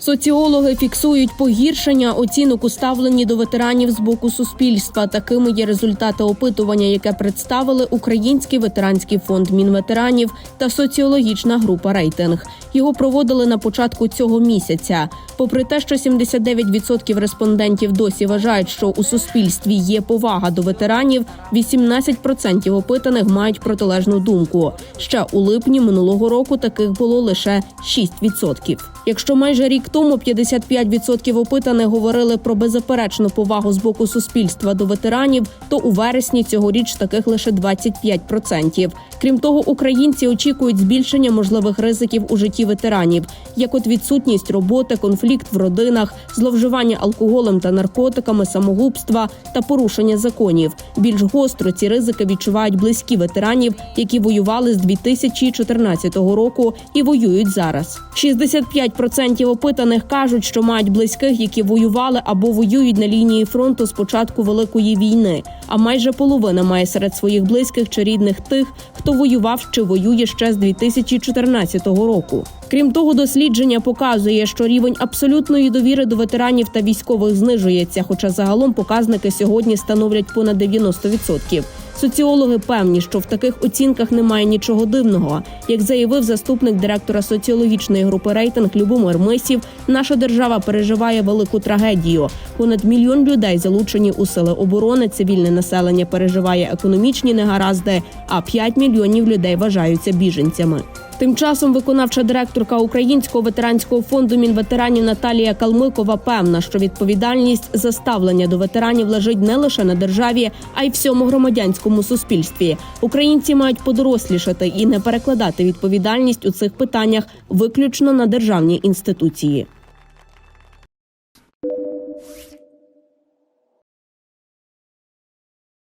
Соціологи фіксують погіршення оцінок у ставленні до ветеранів з боку суспільства. Такими є результати опитування, яке представили Український ветеранський фонд мінветеранів та соціологічна група рейтинг. Його проводили на початку цього місяця. Попри те, що 79% респондентів досі вважають, що у суспільстві є повага до ветеранів, 18% опитаних мають протилежну думку. Ще у липні минулого року таких було лише 6%. Якщо майже рік тому 55% опитаних говорили про беззаперечну повагу з боку суспільства до ветеранів, то у вересні цьогоріч таких лише 25%. Крім того, українці очікують збільшення можливих ризиків у житті ветеранів, як от відсутність роботи, конфлікт в родинах, зловживання алкоголем та наркотиками, самогубства та порушення законів. Більш гостро ці ризики відчувають близькі ветеранів, які воювали з 2014 року і воюють зараз. 65% опитаних кажуть, що мають близьких, які воювали або воюють на лінії фронту з початку великої війни. А майже половина має серед своїх близьких чи рідних тих, хто воював чи воює ще з 2014 року. Крім того, дослідження показує, що рівень абсолютної довіри до ветеранів та військових знижується, хоча загалом показники сьогодні становлять понад 90%. Соціологи певні, що в таких оцінках немає нічого дивного. Як заявив заступник директора соціологічної групи рейтинг Любомир Мисів, наша держава переживає велику трагедію. Понад мільйон людей залучені у сили оборони, цивільне населення переживає економічні негаразди, а 5 мільйонів людей вважаються біженцями. Тим часом виконавча директорка Українського ветеранського фонду мінветеранів Наталія Калмикова певна, що відповідальність за ставлення до ветеранів лежить не лише на державі, а й всьому громадянському суспільстві. Українці мають подорослішати і не перекладати відповідальність у цих питаннях виключно на державні інституції.